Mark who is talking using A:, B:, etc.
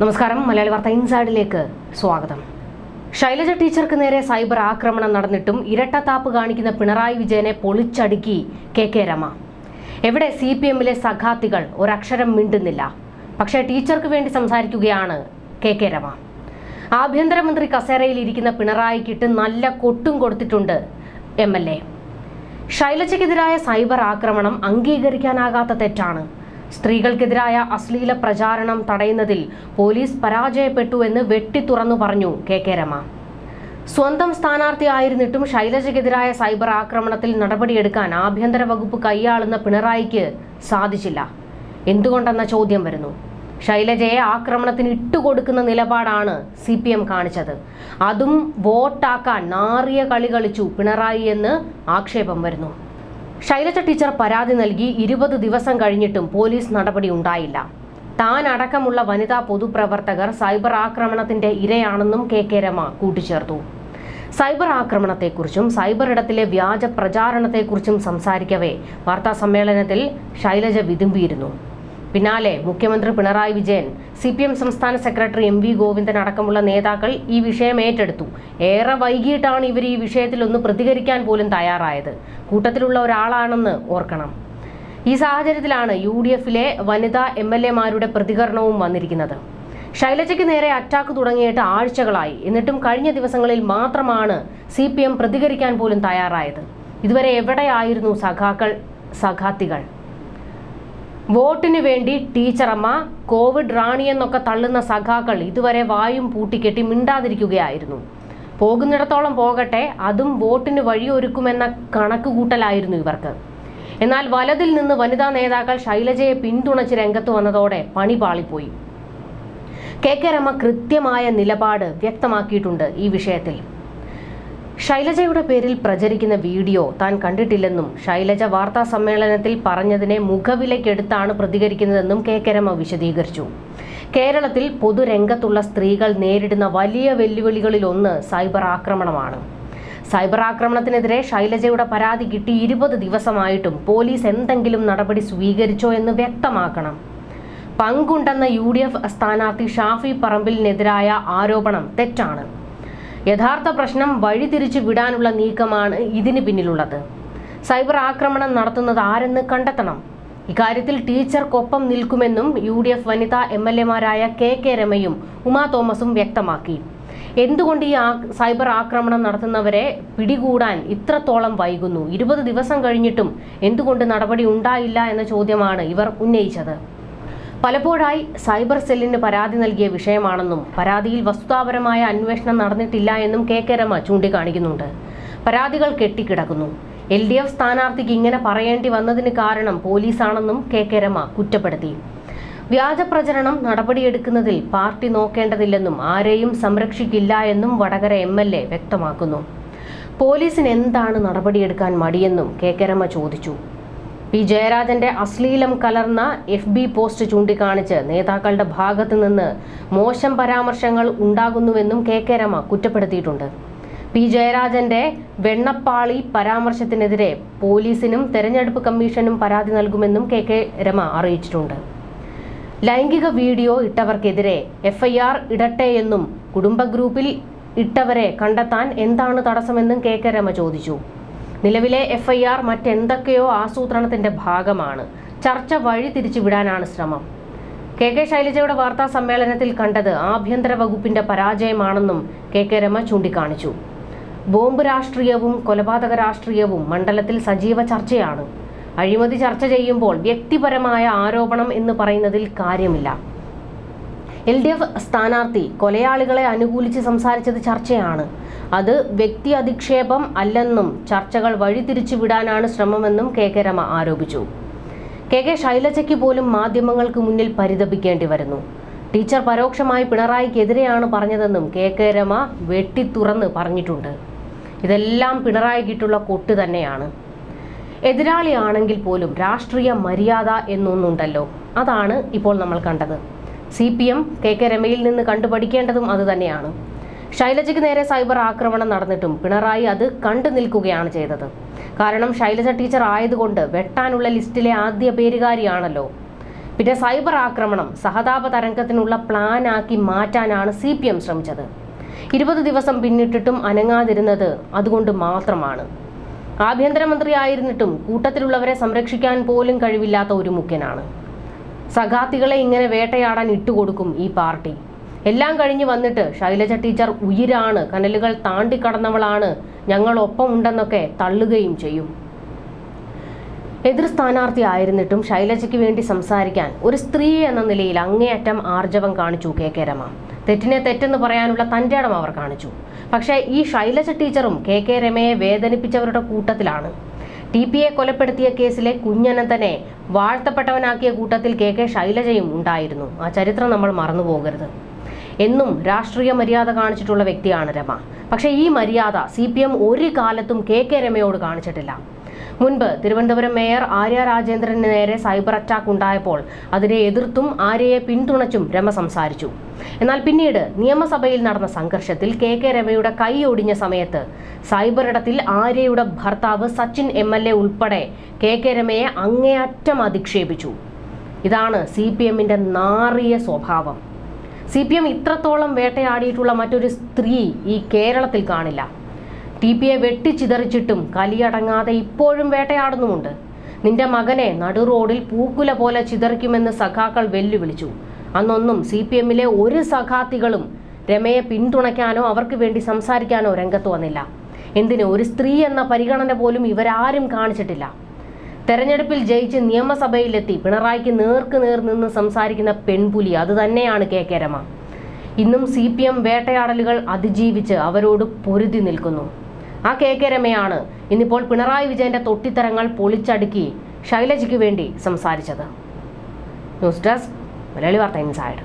A: നമസ്കാരം. മലയാളി വാർത്ത ഇൻസൈഡിലേക്ക് സ്വാഗതം. ശൈലജ ടീച്ചർക്ക് നേരെ സൈബർ ആക്രമണം നടന്നിട്ടും ഇരട്ടത്താപ്പ് കാണിക്കുന്ന പിണറായി വിജയനെ പൊളിച്ചടുക്കി കെ കെ രമ. എവിടെ സി പി എമ്മിലെ സഖാത്തികൾ ഒരക്ഷരം മിണ്ടുന്നില്ല. പക്ഷേ ടീച്ചർക്ക് വേണ്ടി സംസാരിക്കുകയാണ് കെ കെ രമ. ആഭ്യന്തരമന്ത്രി കസേരയിൽ ഇരിക്കുന്ന പിണറായിക്കിട്ട് നല്ല കൊട്ടും കൊടുത്തിട്ടുണ്ട് എം എൽ എ. ശൈലജയ്ക്കെതിരായ സൈബർ ആക്രമണം അംഗീകരിക്കാനാകാത്ത തെറ്റാണ്. സ്ത്രീകൾക്കെതിരായ അശ്ലീല പ്രചാരണം തടയുന്നതിൽ പോലീസ് പരാജയപ്പെട്ടു എന്ന് വെട്ടിത്തുറന്നു പറഞ്ഞു കെ കെ രമ. സ്വന്തം സ്ഥാനാർത്ഥി ആയിരുന്നിട്ടും ശൈലജയ്ക്കെതിരായ സൈബർ ആക്രമണത്തിൽ നടപടിയെടുക്കാൻ ആഭ്യന്തര വകുപ്പ് കൈയാളുന്ന പിണറായിക്ക് സാധിച്ചില്ല. എന്തുകൊണ്ടെന്ന ചോദ്യം വരുന്നു. ശൈലജയെ ആക്രമണത്തിന് ഇട്ടുകൊടുക്കുന്ന നിലപാടാണ് സി പി എം കാണിച്ചത്. അതും വോട്ടാക്കാൻ നാറിയ കളി കളിച്ചു പിണറായി എന്ന് ആക്ഷേപം വരുന്നു. ശൈലജ ടീച്ചർ പരാതി നൽകി ഇരുപത് ദിവസം കഴിഞ്ഞിട്ടും പോലീസ് നടപടി ഉണ്ടായില്ല. താൻ അടക്കമുള്ള വനിതാ പൊതുപ്രവർത്തകർ സൈബർ ആക്രമണത്തിന്റെ ഇരയാണെന്നും കെ കെ രമ കൂട്ടിച്ചേർത്തു. സൈബർ ആക്രമണത്തെക്കുറിച്ചും സൈബർ ഇടത്തിലെ വ്യാജ പ്രചാരണത്തെക്കുറിച്ചും സംസാരിക്കവേ വാർത്താ സമ്മേളനത്തിൽ ശൈലജ വിതുമ്പിയിരുന്നു. പിന്നാലെ മുഖ്യമന്ത്രി Pinarayi Vijayan C P M സംസ്ഥാന സെക്രട്ടറി എം വി ഗോവിന്ദൻ അടക്കമുള്ള നേതാക്കൾ ഈ വിഷയം ഏറ്റെടുത്തു. ഏറെ വൈകിട്ടാണ് ഇവർ ഈ വിഷയത്തിൽ ഒന്ന് പ്രതികരിക്കാൻ പോലും തയ്യാറായത്. കൂട്ടത്തിലുള്ള ഒരാളാണെന്ന് ഓർക്കണം. ഈ സാഹചര്യത്തിലാണ് യു ഡി എഫിലെ വനിതാ എം എൽ എമാരുടെ പ്രതികരണവും വന്നിരിക്കുന്നത്. ശൈലജയ്ക്ക് നേരെ അറ്റാക്ക് തുടങ്ങിയിട്ട് ആഴ്ചകളായി. എന്നിട്ടും കഴിഞ്ഞ ദിവസങ്ങളിൽ മാത്രമാണ് സി പ്രതികരിക്കാൻ പോലും തയ്യാറായത്. ഇതുവരെ എവിടെയായിരുന്നു സഖാക്കൾ സഖാത്തികൾ? വോട്ടിന് വേണ്ടി ടീച്ചറമ്മ കോവിഡ് റാണി എന്നൊക്കെ തള്ളുന്ന സഖാക്കൾ ഇതുവരെ വായും പൂട്ടിക്കെട്ടി മിണ്ടാതിരിക്കുകയായിരുന്നു. പോകുന്നിടത്തോളം പോകട്ടെ അതും വോട്ടിന് വഴിയൊരുക്കുമെന്ന കണക്കുകൂട്ടലായിരുന്നു ഇവർക്ക്. എന്നാൽ വലതിൽ നിന്ന് വനിതാ നേതാക്കൾ ശൈലജയെ പിന്തുണച്ച് രംഗത്ത് വന്നതോടെ പണി പാളിപ്പോയി. കെ കെ രമ കൃത്യമായ നിലപാട് വ്യക്തമാക്കിയിട്ടുണ്ട് ഈ വിഷയത്തിൽ. ശൈലജയുടെ പേരിൽ പ്രചരിക്കുന്ന വീഡിയോ താൻ കണ്ടിട്ടില്ലെന്നും ശൈലജ വാർത്താ സമ്മേളനത്തിൽ പറഞ്ഞതിനെ മുഖവിലയ്ക്കെടുത്താണ് പ്രതികരിക്കുന്നതെന്നും കെ കെ രമ വിശദീകരിച്ചു. കേരളത്തിൽ പൊതുരംഗത്തുള്ള സ്ത്രീകൾ നേരിടുന്ന വലിയ വെല്ലുവിളികളിലൊന്ന് സൈബർ ആക്രമണമാണ്. സൈബർ ആക്രമണത്തിനെതിരെ ശൈലജയുടെ പരാതി കിട്ടി ഇരുപത് ദിവസമായിട്ടും പോലീസ് എന്തെങ്കിലും നടപടി സ്വീകരിച്ചോ എന്ന് വ്യക്തമാക്കണം. പങ്കുണ്ടെന്ന യു ഡി എഫ് സ്ഥാനാർത്ഥി ഷാഫി പറമ്പിലിനെതിരായ ആരോപണം തെറ്റാണ്. യഥാർത്ഥ പ്രശ്നം വഴിതിരിച്ചു വിടാനുള്ള നീക്കമാണ് ഇതിന് പിന്നിലുള്ളത്. സൈബർ ആക്രമണം നടത്തുന്നത് ആരെന്ന് കണ്ടെത്തണം? ഇക്കാര്യത്തിൽ ടീച്ചർക്കൊപ്പം നിൽക്കുമെന്നും യു ഡി എഫ് വനിതാ എം എൽ എമാരായ കെ കെ രമയും ഉമാ തോമസും വ്യക്തമാക്കി. എന്തുകൊണ്ട് ഈ സൈബർ ആക്രമണം നടത്തുന്നവരെ പിടികൂടാൻ ഇത്രത്തോളം വൈകുന്നു? ഇരുപത് ദിവസം കഴിഞ്ഞിട്ടും എന്തുകൊണ്ട് നടപടി ഉണ്ടായില്ല എന്ന ചോദ്യമാണ് ഇവർ ഉന്നയിച്ചത്. പലപ്പോഴായി സൈബർ സെല്ലിന് പരാതി നൽകിയ വിഷയമാണെന്നും പരാതിയിൽ വസ്തുതാപരമായ അന്വേഷണം നടന്നിട്ടില്ല എന്നും കെ കെ രമ ചൂണ്ടിക്കാണിക്കുന്നുണ്ട്. പരാതികൾ കെട്ടിക്കിടക്കുന്നു. എൽ ഡി എഫ് സ്ഥാനാർത്ഥിക്ക് ഇങ്ങനെ പറയേണ്ടി വന്നതിന് കാരണം പോലീസാണെന്നും കെ കെ രമ കുറ്റപ്പെടുത്തി. വ്യാജ പ്രചരണം നടപടിയെടുക്കുന്നതിൽ പാർട്ടി നോക്കേണ്ടതില്ലെന്നും ആരെയും സംരക്ഷിക്കില്ല എന്നും വടകര എം എൽ എ വ്യക്തമാക്കുന്നു. പോലീസിന് എന്താണ് നടപടിയെടുക്കാൻ മടിയെന്നും കെ കെ രമ ചോദിച്ചു. പി ജയരാജന്റെ അശ്ലീലം കലർന്ന എഫ് ബി പോസ്റ്റ് ചൂണ്ടിക്കാണിച്ച് നേതാക്കളുടെ ഭാഗത്തു നിന്ന് മോശം പരാമർശങ്ങൾ ഉണ്ടാകുന്നുവെന്നും കെ കെ രമ കുറ്റപ്പെടുത്തിയിട്ടുണ്ട്. പി ജയരാജന്റെ വെണ്ണപ്പാളി പരാമർശത്തിനെതിരെ പോലീസിനും തെരഞ്ഞെടുപ്പ് കമ്മീഷനും പരാതി നൽകുമെന്നും കെ കെ രമ അറിയിച്ചിട്ടുണ്ട്. ലൈംഗിക വീഡിയോ ഇട്ടവർക്കെതിരെ എഫ്ഐആർ ഇടട്ടെ എന്നും കുടുംബ ഗ്രൂപ്പിൽ ഇട്ടവരെ കണ്ടെത്താൻ എന്താണ് തടസ്സമെന്നും കെ കെ രമ ചോദിച്ചു. നിലവിലെ എഫ്ഐആർ മറ്റെന്തൊക്കെയോ ആസൂത്രണത്തിന്റെ ഭാഗമാണ്. ചർച്ച വഴി തിരിച്ചുവിടാനാണ് ശ്രമം. കെ കെ ശൈലജയുടെ വാർത്താ സമ്മേളനത്തിൽ കണ്ടത് ആഭ്യന്തര വകുപ്പിന്റെ പരാജയമാണെന്നും കെ കെ രമ ചൂണ്ടിക്കാണിച്ചു. ബോംബ് രാഷ്ട്രീയവും കൊലപാതക രാഷ്ട്രീയവും മണ്ഡലത്തിൽ സജീവ ചർച്ചയാണ്. അഴിമതി ചർച്ച ചെയ്യുമ്പോൾ വ്യക്തിപരമായ ആരോപണം എന്ന് പറയുന്നതിൽ കാര്യമില്ല. എൽ ഡി എഫ് സ്ഥാനാർത്ഥി കൊലയാളികളെ അനുകൂലിച്ച് സംസാരിച്ചത് ചർച്ചയാണ്. അത് വ്യക്തി അധിക്ഷേപം അല്ലെന്നും ചർച്ചകൾ വഴിതിരിച്ചു വിടാനാണ് ശ്രമമെന്നും കെ കെ രമ ആരോപിച്ചു. കെ കെ ശൈലജയ്ക്ക് പോലും മാധ്യമങ്ങൾക്ക് മുന്നിൽ പരിതപിക്കേണ്ടി വരുന്നു. ടീച്ചർ പരോക്ഷമായി പിണറായിക്കെതിരെയാണ് പറഞ്ഞതെന്നും കെ കെ രമ വെട്ടിത്തുറന്ന് പറഞ്ഞിട്ടുണ്ട്. ഇതെല്ലാം പിണറായിക്കിട്ടുള്ള കൊട്ട് തന്നെയാണ്. എതിരാളിയാണെങ്കിൽ പോലും രാഷ്ട്രീയ മര്യാദ എന്നൊന്നുണ്ടല്ലോ. അതാണ് ഇപ്പോൾ നമ്മൾ കണ്ടത്. C P M K K രമയിൽ നിന്ന് കണ്ടുപഠിക്കേണ്ടതും അതുതന്നെയാണ് ശൈലജയ്ക്ക് നേരെ സൈബർ ആക്രമണം നടന്നിട്ടും പിണറായി അത് കണ്ടു നിൽക്കുകയാണ് ചെയ്തത്. കാരണം ശൈലജ ടീച്ചർ ആയതുകൊണ്ട് വെട്ടാനുള്ള ലിസ്റ്റിലെ ആദ്യ പേരുകാരിയാണല്ലോ. പിന്നെ സൈബർ ആക്രമണം സഹതാപ തരംഗത്തിനുള്ള പ്ലാനാക്കി മാറ്റാനാണ് സി പി എം ശ്രമിച്ചത്. ഇരുപത് ദിവസം പിന്നിട്ടിട്ടും അനങ്ങാതിരുന്നത് അതുകൊണ്ട് മാത്രമാണ്. ആഭ്യന്തരമന്ത്രി ആയിരുന്നിട്ടും കൂട്ടത്തിലുള്ളവരെ സംരക്ഷിക്കാൻ പോലും കഴിവില്ലാത്ത ഒരു മുഖ്യനാണ്. സഖാത്തികളെ ഇങ്ങനെ വേട്ടയാടാൻ ഇട്ടുകൊടുക്കും ഈ പാർട്ടി. എല്ലാം കഴിഞ്ഞ് വന്നിട്ട് ശൈലജ ടീച്ചർ ഉയിരാണ് കനലുകൾ താണ്ടിക്കടന്നവളാണ് ഞങ്ങളൊപ്പം ഉണ്ടെന്നൊക്കെ തള്ളുകയും ചെയ്യും. എതിർ സ്ഥാനാർത്ഥി ആയിരുന്നിട്ടും ശൈലജയ്ക്ക് വേണ്ടി സംസാരിക്കാൻ ഒരു സ്ത്രീ എന്ന നിലയിൽ അങ്ങേയറ്റം ആർജവം കാണിച്ചു കെ കെ രമ. തെറ്റിനെ തെറ്റെന്ന് പറയാനുള്ള തന്റെ ഇടം അവർ കാണിച്ചു. പക്ഷേ ഈ ശൈലജ ടീച്ചറും കെ കെ രമയെ വേദനിപ്പിച്ചവരുടെ കൂട്ടത്തിലാണ്. ടി പി എ കൊലപ്പെടുത്തിയ കേസിലെ കുഞ്ഞനന്തനെ വാഴ്ത്തപ്പെട്ടവനാക്കിയ കൂട്ടത്തിൽ കെ കെ ശൈലജയും ഉണ്ടായിരുന്നു. ആ ചരിത്രം നമ്മൾ മറന്നു പോകരുത്. എന്നും രാഷ്ട്രീയ മര്യാദ കാണിച്ചിട്ടുള്ള വ്യക്തിയാണ് രമ. പക്ഷേ ഈ മര്യാദ സി പി എം ഒരു കാലത്തും കെ കെ രമയോട് കാണിച്ചിട്ടില്ല. മുൻപ് തിരുവനന്തപുരം മേയർ ആര്യ രാജേന്ദ്രന് നേരെ സൈബർ അറ്റാക്ക് ഉണ്ടായപ്പോൾ അതിനെ എതിർത്തും ആര്യയെ പിന്തുണച്ചും രമ സംസാരിച്ചു. എന്നാൽ പിന്നീട് നിയമസഭയിൽ നടന്ന സംഘർഷത്തിൽ കെ കെ രമയുടെ കൈ ഒടിഞ്ഞ സമയത്ത് സൈബർ ഇടത്തിൽ ആര്യയുടെ ഭർത്താവ് സച്ചിൻ എം എൽ എ ഉൾപ്പെടെ കെ കെ രമയെ അങ്ങേയറ്റം അധിക്ഷേപിച്ചു. ഇതാണ് സി പി എമ്മിന്റെ നാറിയ സ്വഭാവം. സി പി എം ഇത്രത്തോളം വേട്ടയാടിയിട്ടുള്ള മറ്റൊരു സ്ത്രീ ഈ കേരളത്തിൽ കാണില്ല. ടി പി എ വെട്ടിച്ചിതറിച്ചിട്ടും കലിയടങ്ങാതെ ഇപ്പോഴും വേട്ടയാടുന്നുമുണ്ട്. നിന്റെ മകനെ നടുറോഡിൽ പൂക്കുല പോലെ ചിതറിക്കുമെന്ന് സഖാക്കൾ വെല്ലുവിളിച്ചു. അന്നൊന്നും സി പി എമ്മിലെ ഒരു സഖാത്തികളും രമയെ പിന്തുണയ്ക്കാനോ അവർക്ക് വേണ്ടി സംസാരിക്കാനോ രംഗത്ത് വന്നില്ല. എന്തിന് ഒരു സ്ത്രീ എന്ന പരിഗണന പോലും ഇവരാരും കാണിച്ചിട്ടില്ല. തെരഞ്ഞെടുപ്പിൽ ജയിച്ച് നിയമസഭയിലെത്തി പിണറായിക്ക് നേർക്ക് നേർ നിന്ന് സംസാരിക്കുന്ന പെൺപുലി അത് തന്നെയാണ് കെ കെ രമ. ഇന്നും സി പി എം വേട്ടയാടലുകൾ അതിജീവിച്ച് അവരോട് പൊരുതി നിൽക്കുന്നു. ആ കെ കെ രമയാണ് ഇന്നിപ്പോൾ പിണറായി വിജയന്റെ തൊട്ടിത്തരങ്ങൾ പൊളിച്ചടുക്കി ശൈലജയ്ക്ക് വേണ്ടി സംസാരിച്ചത്. ന്യൂസ് ഡെസ്ക് മലയാളി വാർത്ത ഇൻസൈഡ്.